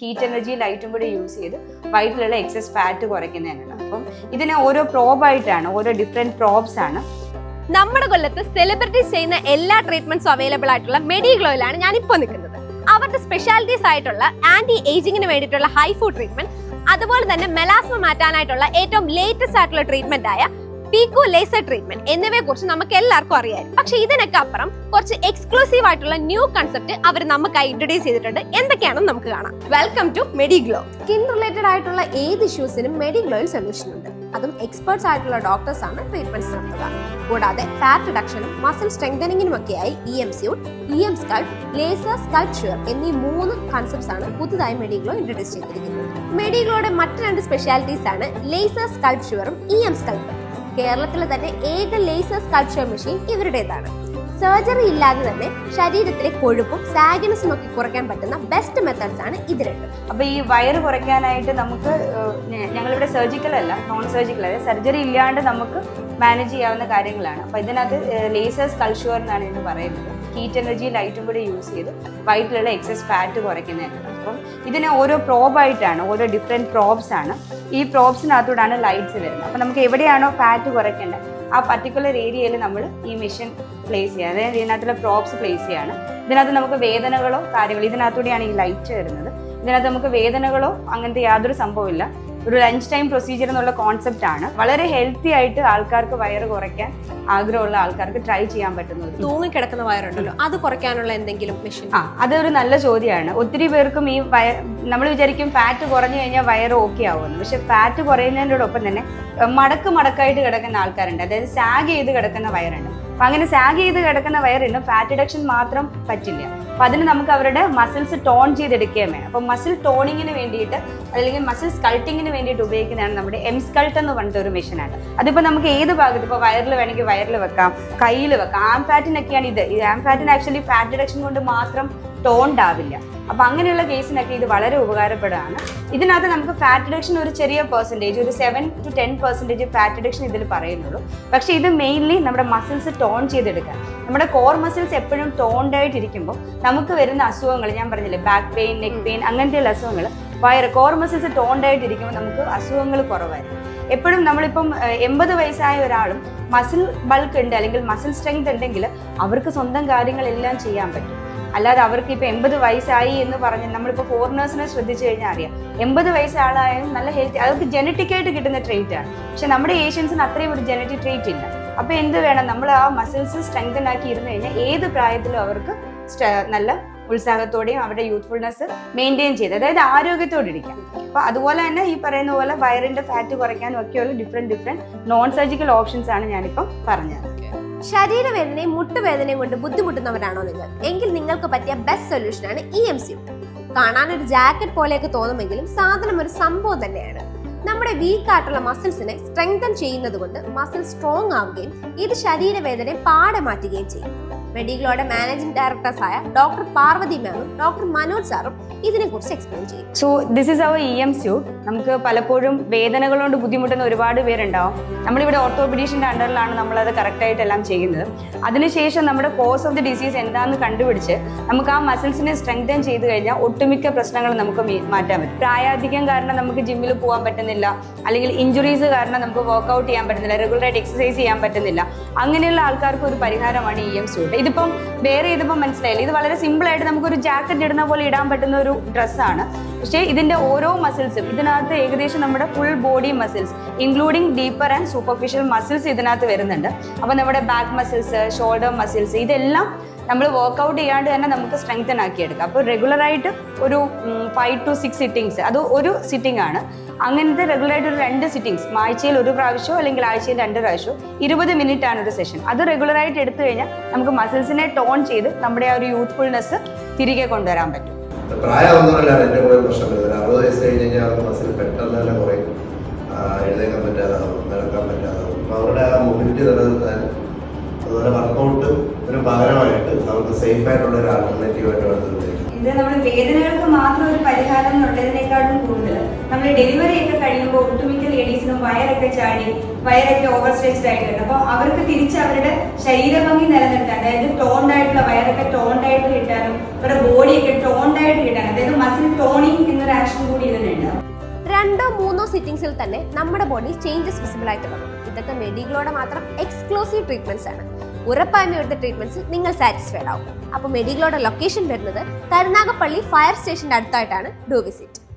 Heat energy ലൈറ്റും കൂടി use ചെയ്ത് വയറ്റിലുള്ള എക്സസ് ഫാറ്റ് കുറയ്ക്കുന്നതിനാണ്. അപ്പം ഇതിന് ഓരോ പ്രോബായിട്ടാണ് ഓരോ ഡിഫറെന്റ് പ്രോബ്സ് ആണ്. നമ്മുടെ കൊല്ലത്ത് സെലിബ്രിറ്റീസ് ചെയ്യുന്ന എല്ലാ ട്രീറ്റ്മെന്റ്സും അവൈലബിൾ ആയിട്ടുള്ള മെഡിഗ്ലോയിലാണ് ഞാൻ ഇപ്പോൾ നിൽക്കുന്നത്. അവരുടെ സ്പെഷ്യാലിറ്റീസ് ആയിട്ടുള്ള ആന്റി ഏജിങ്ങിന് വേണ്ടിയിട്ടുള്ള ഹൈഫു ട്രീറ്റ്മെന്റ് അതുപോലെ തന്നെ മെലാസ്മ മാറ്റാനായിട്ടുള്ള ഏറ്റവും ലേറ്റസ്റ്റ് ആയിട്ടുള്ള ട്രീറ്റ്മെന്റ് ആയ പീക്കോ ലേസർ ട്രീറ്റ്മെന്റ് എന്നിവയെ കുറിച്ച് നമുക്ക് എല്ലാവർക്കും അറിയാം. പക്ഷെ ഇതിനൊക്കെ അപ്പുറം കുറച്ച് എക്സ്ക്ലൂസീവ് ആയിട്ടുള്ള ന്യൂ കൺസെപ്റ്റ് അവർ നമുക്കായി ഇൻട്രൊഡ്യൂസ് ചെയ്തിട്ടുണ്ട്. എന്തൊക്കെയാണെന്ന് നമുക്ക് കാണാം. Welcome to Mediglow skin related ആയിട്ടുള്ള ഏത് ഇഷ്യൂസിനും മെഡിഗ്ലോയിൽ സൊല്യൂഷൻ ഉണ്ട്. അതും എക്സ്പേർട്സ് ആയിട്ടുള്ള ഡോക്ടേഴ്സ് ആണ് ട്രീറ്റ്മെന്റ് നടത്തുക. കൂടാതെ ഫാറ്റ് റിഡക്ഷനും മസിൽ സ്ട്രെങ്തനിങ്ങിനും ഒക്കെയായി E M suit E M sculpt laser sculpture എന്നീ മൂന്ന് കൺസെപ്റ്റ്സ് ആണ് പുതുതായി മെഡിഗ്ലോ ഇൻട്രൊഡ്യൂസ് ചെയ്തിരിക്കുന്നത്. മെഡിഗ്ലോയുടെ മറ്റ് രണ്ട് സ്പെഷ്യാലിറ്റീസ് ആണ് ലേസർ സ്കൾപ്ചറും ഇ എം സ്കൾപ്പും കേരളത്തിലെ തന്നെ ഏക ലേസർ സ്കൾപ്ചർ മെഷീൻ ഇവരുടേതാണ്. സർജറി ഇല്ലാതെ തന്നെ ശരീരത്തിലെ കൊഴുപ്പും സാഗനസും ഒക്കെ കുറയ്ക്കാൻ പറ്റുന്ന ബെസ്റ്റ് മെത്തേഡ്സ് ആണ് ഇത് രണ്ടും. അപ്പോൾ ഈ വയറ് കുറയ്ക്കാനായിട്ട് നമുക്ക് ഞങ്ങളിവിടെ സർജിക്കൽ അല്ല നോൺ സർജിക്കൽ അല്ല സർജറി ഇല്ലാണ്ട് നമുക്ക് മാനേജ് ചെയ്യാവുന്ന കാര്യങ്ങളാണ്. അപ്പൊ ഇതിനകത്ത് ലേസേഴ്സ് കൾഷ്യൂർ എന്നാണ് ഇതിന് പറയുന്നത്. ഹീറ്റ് എനർജി ലൈറ്റും കൂടി യൂസ് ചെയ്ത്. വയറ്റിലുള്ള എക്സസ് ഫാറ്റ് കുറയ്ക്കുന്നതിനാണ് അപ്പം ഇതിന് ഓരോ പ്രോബായിട്ടാണ് ഓരോ ഡിഫറെന്റ് പ്രോബ്സ് ആണ്. ഈ പ്രോബ്സിനകത്തൂടാണ് ലൈറ്റ്സ് വരുന്നത്. അപ്പോൾ നമുക്ക് എവിടെയാണോ ഫാറ്റ് കുറയ്ക്കേണ്ടത് ആ പർട്ടിക്കുലർ ഏരിയയിൽ നമ്മൾ ഈ മെഷീൻ പ്ലേസ് ചെയ്യുക. അതായത് ഇതിനകത്തുള്ള പ്രോബ്സ് പ്ലേസ് ചെയ്യാണ് ഇതിനകത്ത് നമുക്ക് വേദനകളോ കാര്യങ്ങളോ ഇതിനകത്തൂടെയാണ് ഈ ലൈറ്റ് വരുന്നത്. ഇതിനകത്ത് നമുക്ക് വേദനകളോ അങ്ങനത്തെ യാതൊരു സംഭവമില്ല ഒരു ലഞ്ച് ടൈം പ്രൊസീജിയർ എന്നുള്ള കോൺസെപ്റ്റ് ആണ്. വളരെ ഹെൽത്തി ആയിട്ട് ആൾക്കാർക്ക് വയറ് കുറയ്ക്കാൻ ആഗ്രഹമുള്ള ആൾക്കാർക്ക് ട്രൈ ചെയ്യാൻ പറ്റുന്ന ഒരു തൂങ്ങിക്കിടക്കുന്ന വയറുണ്ടല്ലോ അത് കുറയ്ക്കാനുള്ള എന്തെങ്കിലും മെഷീൻ ആ അതൊരു നല്ല ചോദ്യമാണ്. ഒത്തിരി പേർക്കും ഈ വയർ നമ്മൾ വിചാരിക്കും ഫാറ്റ് കുറഞ്ഞു കഴിഞ്ഞാൽ വയറ് ഓക്കെ ആവുമെന്ന്. പക്ഷെ ഫാറ്റ് കുറയുന്നതിനോടൊപ്പം തന്നെ മടക്ക് മടക്കായിട്ട് കിടക്കുന്ന ആൾക്കാരുണ്ട്. അതായത് സാഗ് ചെയ്ത് കിടക്കുന്ന വയറുണ്ട്. അപ്പൊ അങ്ങനെ സാഗ് ചെയ്ത് കിടക്കുന്ന വയറിന് ഫാറ്റ് റിഡക്ഷൻ മാത്രം പറ്റില്ല. അപ്പൊ അതിന് നമുക്ക് അവരുടെ മസിൽസ് ടോൺ ചെയ്തെടുക്കുകയും വേണം. അപ്പൊ മസിൽ ടോണിങ്ങിന് വേണ്ടിയിട്ട് അല്ലെങ്കിൽ മസിൽ സ്കൾട്ടിങ്ങിന് വേണ്ടിയിട്ട് ഉപയോഗിക്കുന്നതാണ് നമ്മുടെ എം സ്കൾട്ട് എന്ന് പറഞ്ഞിട്ട് ഒരു മെഷീനാണ് അതിപ്പോൾ നമുക്ക് ഏത് ഭാഗത്ത് ഇപ്പോൾ വയറിൽ വേണമെങ്കിൽ വയറിൽ വെക്കാം കയ്യിൽ വെക്കാം. ആം ഫാറ്റിനൊക്കെയാണ് ഇത്. ഈ ആം ഫാറ്റിന് ആക്ച്വലി ഫാറ്റ് റിഡക്ഷൻ കൊണ്ട് മാത്രം ടോൺഡ് ആവില്ല അപ്പം അങ്ങനെയുള്ള കേസിനൊക്കെ ഇത് വളരെ ഉപകാരപ്പെടുകയാണ്. ഇതിനകത്ത് നമുക്ക് ഫാറ്റ് റിഡക്ഷൻ ഒരു ചെറിയ പെർസെന്റേജ് ഒരു seven to ten percentage fat reduction ഇതിൽ പറയുന്നുള്ളൂ. പക്ഷേ ഇത് മെയിൻലി നമ്മുടെ മസിൽസ് ടോൺ ചെയ്തെടുക്കാൻ നമ്മുടെ കോർ മസിൽസ് എപ്പോഴും ടോൺഡ് ആയിട്ടിരിക്കുമ്പോൾ നമുക്ക് വരുന്ന അസുഖങ്ങൾ ഞാൻ പറഞ്ഞില്ലേ ബാക്ക് പെയിൻ നെക്ക് പെയിൻ അങ്ങനത്തെയുള്ള അസുഖങ്ങൾ വയറ് കോർ മസിൽസ് ടോൺഡ് ആയിട്ടിരിക്കുമ്പോൾ നമുക്ക് അസുഖങ്ങൾ കുറവായിരിക്കും. എപ്പോഴും നമ്മളിപ്പം എൺപത് വയസ്സായ ഒരാളും മസിൽ ബൾക്ക് ഉണ്ട് അല്ലെങ്കിൽ മസിൽ സ്ട്രെങ്ത് ഉണ്ടെങ്കിൽ അവർക്ക് സ്വന്തം കാര്യങ്ങളെല്ലാം ചെയ്യാൻ പറ്റും. അല്ലാതെ അവർക്ക് ഇപ്പം എൺപത് വയസ്സായി എന്ന് പറഞ്ഞ് നമ്മളിപ്പോൾ ഫോറിനേഴ്സിനെ ശ്രദ്ധിച്ചു കഴിഞ്ഞാൽ അറിയാം. എൺപത് വയസ്സാളായാലും നല്ല ഹെൽത്തി അവർക്ക് ജനറ്റിക്കായിട്ട് കിട്ടുന്ന ട്രീറ്റ് ആണ്. പക്ഷെ നമ്മുടെ ഏഷ്യൻസിന് അത്രയും ഒരു ജനറ്റിക് ട്രീറ്റ് ഇല്ല. അപ്പോൾ എന്ത് വേണം? നമ്മൾ ആ മസിൽസ് സ്ട്രെങ്തൻ ആക്കി ഇരുന്ന് കഴിഞ്ഞാൽ ഏത് പ്രായത്തിലും അവർക്ക് നല്ല ഉത്സാഹത്തോടെയും അവരുടെ യൂത്ത്ഫുൾനെസ് മെയിന്റെയിൻ ചെയ്ത് അതായത് ആരോഗ്യത്തോടെ ഇരിക്കാം അപ്പോൾ അതുപോലെ തന്നെ ഈ പറയുന്ന പോലെ വയറിന്റെ ഫാറ്റ് കുറയ്ക്കാനും ഒക്കെയുള്ള different different non surgical options ആണ് ഞാനിപ്പം പറഞ്ഞത്. ശരീരവേദനയും മുട്ടുവേദനയും കൊണ്ട് ബുദ്ധിമുട്ടുന്നവരാണോ നിങ്ങൾ? എങ്കിൽ നിങ്ങൾക്ക് പറ്റിയ ബെസ്റ്റ് സൊല്യൂഷൻ ആണ് ഇ എം സി കാണാൻ ഒരു ജാക്കറ്റ് പോലെയൊക്കെ തോന്നുമെങ്കിലും സാധനം ഒരു സംഭവം തന്നെയാണ്. നമ്മുടെ വീക്ക് ആയിട്ടുള്ള മസിൽസിനെ സ്ട്രെങ്തൻ ചെയ്യുന്നത് കൊണ്ട് മസിൽ സ്ട്രോങ് ആവുകയും ഇത് ശരീരവേദനയെ പാടെ മാറ്റുകയും ചെയ്യും. മെഡിഗ്ലോയുടെ മാനേജിംഗ് ഡയറക്ടേഴ്സായ ഡോക്ടർ പാർവതി മാമും ഡോക്ടർ മനോജ് സാറും ഇതിനെക്കുറിച്ച് എക്സ്പ്ലെയിൻ ചെയ്യും. So this is our E M suit നമുക്ക് പലപ്പോഴും വേദനകൾ കൊണ്ട് ബുദ്ധിമുട്ടുന്ന ഒരുപാട് പേരുണ്ടാവും. നമ്മളിവിടെ ഓർത്തോപെഡീഷ്യന്റെ അണ്ടറിലാണ് നമ്മളത് കറക്റ്റായിട്ട് എല്ലാം ചെയ്യുന്നത്. അതിനുശേഷം നമ്മുടെ കോസ് ഓഫ് ദി ഡിസീസ് എന്താണെന്ന് കണ്ടുപിടിച്ച് നമുക്ക് ആ മസിൽസിനെ സ്ട്രെങ്തൻ ചെയ്ത് കഴിഞ്ഞാൽ ഒട്ടുമിക്ക പ്രശ്നങ്ങൾ നമുക്ക് മാറ്റാൻ പറ്റും. പ്രായാധിക്യം കാരണം നമുക്ക് ജിമ്മിൽ പോകാൻ പറ്റുന്നില്ല. അല്ലെങ്കിൽ ഇഞ്ചുറീസ് കാരണം നമുക്ക് വർക്കൗട്ട് ചെയ്യാൻ പറ്റുന്നില്ല. റെഗുലറായിട്ട് എക്സസൈസ് ചെയ്യാൻ പറ്റുന്നില്ല. അങ്ങനെയുള്ള ആൾക്കാർക്ക് ഒരു പരിഹാരമാണ് ഇ എം സ്യൂട്ട് ഇതിപ്പം വേറെ ഇതിപ്പം മനസ്സിലായില്ല? ഇത് വളരെ സിമ്പിൾ ആയിട്ട് നമുക്കൊരു ജാക്കറ്റ് ഇടുന്ന പോലെ ഇടാൻ പറ്റുന്ന ഒരു ഡ്രസ്സാണ് പക്ഷേ ഇതിന്റെ ഓരോ മസിൽസും ഇതിനകത്ത് ഏകദേശം നമ്മുടെ full body muscles including deeper and superficial muscles ഇതിനകത്ത് വരുന്നുണ്ട്. അപ്പോൾ നമ്മുടെ ബാക്ക് മസിൽസ് ഷോൾഡർ മസിൽസ് ഇതെല്ലാം നമ്മൾ വർക്ക്ഔട്ട് ചെയ്യാണ്ട് തന്നെ നമുക്ക് സ്ട്രെങ്തൻ ആക്കിയെടുക്കാം. അപ്പോൾ റെഗുലറായിട്ട് ഒരു ഫൈവ് ടു സിക്സ് സിറ്റിങ്സ് അത് ഒരു സിറ്റിംഗ് ആണ്. അങ്ങനത്തെ റെഗുലറായിട്ട് ഒരു രണ്ട് സിറ്റിങ്സ് ആഴ്ചയിൽ ഒരു പ്രാവശ്യമോ അല്ലെങ്കിൽ ആഴ്ചയിൽ രണ്ട് പ്രാവശ്യമോ ഇരുപത് മിനിറ്റ് ആണ് ഒരു സെഷൻ അത് റെഗുലറായിട്ട് എടുത്തു കഴിഞ്ഞാൽ നമുക്ക് മസിൽസിനെ ടോൺ ചെയ്ത് നമ്മുടെ ആ ഒരു യൂത്ത്ഫുൾനെസ് തിരികെ കൊണ്ടുവരാൻ പറ്റും. പ്രായം കഴിഞ്ഞാൽ മസിൽ പെട്ടെന്ന് ഇത് നമ്മുടെ വേദനകൾക്ക് മാത്രം ഒരു പരിഹാരം എന്നുള്ളതിനേക്കാളും കൂടുതൽ. നമ്മൾ ഡെലിവറി ഒക്കെ കഴിയുമ്പോൾ ഒട്ടുമിക്ക ലേഡീസിനും വയറൊക്കെ ചാടി വയറൊക്കെ ഓവർ സ്ട്രെച്ച്ഡ് ആയിട്ടുണ്ട്. അപ്പോൾ അവർക്ക് തിരിച്ച് അവരുടെ ശരീരഭംഗി നിലനിർത്താൻ അതായത് ടോൺഡ് ആയിട്ടുള്ള വയറൊക്കെ ടോൺഡ് ആയിട്ട് കിട്ടാനും അവരുടെ ബോഡിയൊക്കെ ടോൺഡ് ആയിട്ട് കിട്ടാനും അതായത് മസിൽ ടോണിങ് എന്നൊരു ആക്ഷൻ കൂടി ഇതിനുണ്ട്. രണ്ടോ മൂന്നോ സിറ്റിംഗ്സിൽ തന്നെ നമ്മുടെ ബോഡി ചേഞ്ചസ് വിസിബിൾ ആയിട്ട് വന്നു ഇതൊക്കെ മെഡിഗ്ലോടെ മാത്രം എക്സ്ക്ലൂസീവ് ട്രീറ്റ്മെന്റ്സ് ആണ്. ഉറപ്പായും ഇവിടുത്തെ ട്രീറ്റ്മെന്റ്സിൽ നിങ്ങൾ സാറ്റിസ്ഫൈഡ് ആവും. അപ്പോൾ മെഡിഗ്ലോയുടെ ലൊക്കേഷൻ വരുന്നത് കരുനാഗപ്പള്ളി ഫയർ സ്റ്റേഷന്റെ അടുത്തായിട്ടാണ് ഡു വിസിറ്റ്